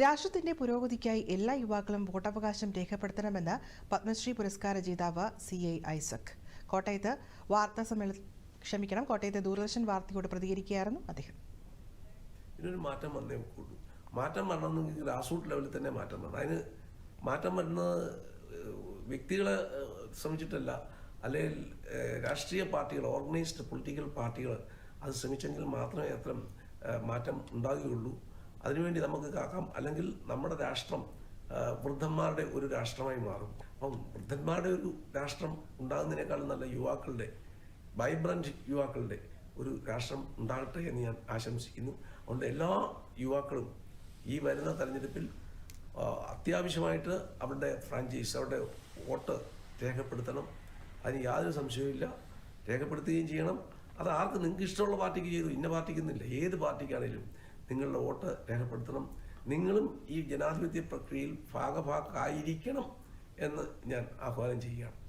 രാഷ്ട്രത്തിന്റെ പുരോഗതിക്കായി എല്ലാ യുവാക്കളും വോട്ടവകാശം രേഖപ്പെടുത്തണമെന്ന് പത്മശ്രീ പുരസ്കാര ജേതാവ് സി ഐ ഐസക്. കോട്ടയത്ത് വാർത്താ സമ്മേളന ക്ഷമിക്കണം കോട്ടയത്തെ ദൂരദർശൻ വാർത്തയോട് പ്രതികരിക്കുകയായിരുന്നു അദ്ദേഹം. ഇതിനൊരു മാറ്റം വന്നേ ഉള്ളൂ. മാറ്റം വരണമെങ്കിൽ ഗ്രാസ് റൂട്ട് ലെവലിൽ തന്നെ മാറ്റം വരണം. അതിന് മാറ്റം വരുന്നത് വ്യക്തികളെ ശ്രമിച്ചിട്ടല്ല. അല്ലെങ്കിൽ രാഷ്ട്രീയ പാർട്ടികൾ ഓർഗനൈസ്ഡ് പൊളിറ്റിക്കൽ പാർട്ടികൾ അത് ശ്രമിച്ചെങ്കിൽ മാത്രമേ അത്തരം മാറ്റം ഉണ്ടാകുകയുള്ളൂ. അതിനുവേണ്ടി നമുക്ക് കാക്കാം. അല്ലെങ്കിൽ നമ്മുടെ രാഷ്ട്രം വൃദ്ധന്മാരുടെ ഒരു രാഷ്ട്രമായി മാറും. അപ്പം വൃദ്ധന്മാരുടെ ഒരു രാഷ്ട്രം ഉണ്ടാകുന്നതിനേക്കാളും നല്ല യുവാക്കളുടെ വൈബ്രന്റ് യുവാക്കളുടെ ഒരു രാഷ്ട്രം ഉണ്ടാകട്ടെ എന്ന് ഞാൻ ആശംസിക്കുന്നു. അതുകൊണ്ട് എല്ലാ യുവാക്കളും ഈ വരുന്ന തെരഞ്ഞെടുപ്പിൽ അത്യാവശ്യമായിട്ട് അവരുടെ ഫ്രാഞ്ചൈസ് അവരുടെ വോട്ട് രേഖപ്പെടുത്തണം. അതിന് യാതൊരു സംശയവുമില്ല. രേഖപ്പെടുത്തുകയും ചെയ്യണം. അത് ആർക്ക് നിങ്ങൾക്ക് ഇഷ്ടമുള്ള പാർട്ടിക്ക് ചെയ്തു. ഇന്ന പാർട്ടിക്കുന്നില്ല ഏത് പാർട്ടിക്കാണേലും നിങ്ങളുടെ വോട്ട് രേഖപ്പെടുത്തണം. നിങ്ങളും ഈ ജനാധിപത്യ പ്രക്രിയയിൽ ഭാഗഭാക്കായിരിക്കണം എന്ന് ഞാൻ ആഹ്വാനം ചെയ്യുകയാണ്.